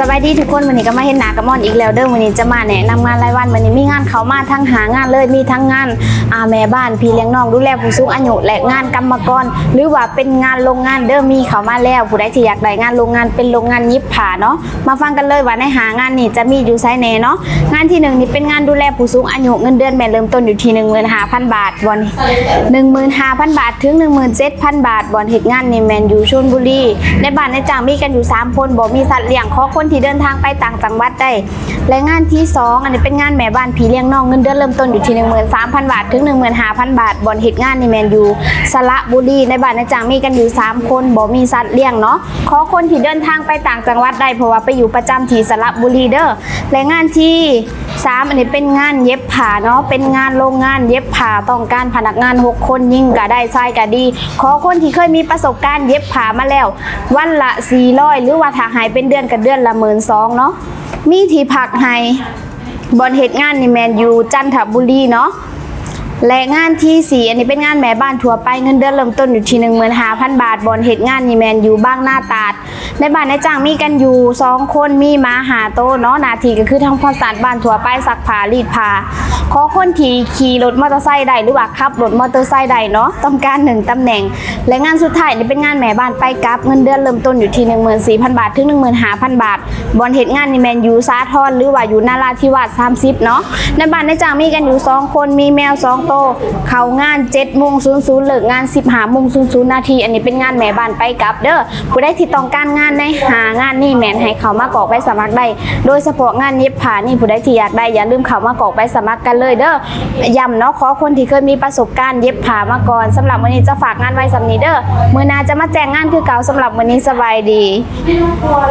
สบายดีทุกคนวันนี้ก็มาเห็นหนากระมอนอีกแล้วเด้อวันนี้จะมาแนะนำงานรายวันวันนี้มีงานเขามาทั้งหางานเลยมีทั้งงานอาแม่บ้านพี่เลี้ยงน้องดูแลผู้สูงอายุและงานกรรมกร หรือว่าเป็นงานโรงงานเด้อมีเขามาแล้วผู้ใดที่อยากได้งานโรงงานเป็นโรงงานยิบผ่าเนาะมาฟังกันเลยว่าในหางานนี่จะมีอยู่ไซแน่เนาะงานที่หนึ่งนี่เป็นงานดูแลผู้สูงอายุเงินเดือนแม่เริ่มต้นอยู่ที่หนึ่งหมื่นห้าพันบาทบอลหนึ่งหมื่นห้าพันบาทถึงหนึ่งหมื่นเจ็ดพันบาทบอลเหตุงานนี่แมนอยู่ชลบุรีในบ้านในจ้างมีกันอยู่สามคนบ่มีสัตว์เลี้ยงขอคนที่เดินทางไปต่างจังหวัดได้ และงานที่สองอันนี้เป็นงานแม่บ้านผีเลี้ยงน้องเงินเดือนเริ่มต้นอยู่ที่หนึ่งหมื่นสามพันบาท ถึงหนึ่งหมื่นห้าพันบาทบอลเหตุงานในแมนยูสระบุรีในบ้านในจ้างมีกันอยู่สามคนบ่มีสัตว์เลี้ยงเนาะขอคนที่เดินทางไปต่างจังหวัดได้เพราะว่าไปอยู่ประจำที่สระบุรีเด้อและงานที่สามอันนี้เป็นงานเย็บผ้าเนาะเป็นงานโรงงานเย็บผ้าต้องการพนักงานหกคนยิ่งก็ได้ชายก็ดี ขอคนที่เคยมีประสบการณ์เย็บผ้ามาแล้ว วันละ400หรือว่าถ้าหายเป็นเดือนกับเดือนละหมื่นสองเนาะมีที่พักให้บอนเหตุงานนี่แมนอยู่จันทบุรีเนาะ และงานที่สี่อันนี้เป็นงานแม่บ้านทั่วไปเงินเดือนเริ่มต้นอยู่ที่หนึ่งหมื่นห้าพันบาทบอนเหตุงานนีแมนอยู่บ้างหน้าตาด ในบ้านในจ้างมีกันอยู่สองคนมีมาหาโตเนาะนาทีก็คือทำความสะอาดบ้านทั่วไปซักผ้ารีดผ้าขอคนที่ขี่รถมอเตอร์ไซค์ได้หรือว่าขับรถมอเตอร์ไซค์ได้เนาะต้องการหนึ่งตำแหน่ง และงานสุดท้ายนี่เป็นงานแม่บ้านไปกลับเงินเดือนเริ่มต้นอยู่ที่หนึ่งหมื่นสี่พันบาทถึงหนึ่งหมื่นห้าพันบาท บอนเหตุงานนีแมนอยู่สาทรหรือว่าอยู่นาราธิวาสสามสิบเนาะในบ้านในจ้างมีกันอยู่สองคนมีแมวสองโต เขางานเจ็ดโมงศูนย์ศูนย์เลิกงานสิบห้าโมงศูนย์ศูนย์นาที อันนี้เป็นงานแม่บ้านไปกลับเด้อผู้ใดที่ต้องการงานในหางานนี่แมนให้เขามากรอกใบสมัครได้ โดยเฉพาะงานเย็บผ้านี่ผู้ใดที่อยากได้อย่าลืมเขามากรอกใบสมัครกันเลยเด้อย้ำเนาะขอคนที่เคยมีประสบการณ์เย็บผ้ามาก่อนสำหรับวันนี้จะฝากงานไว้สำนี้เด้อมือนาจะมาแจ้งงานคือเก่าสำหรับวันนี้สบายดี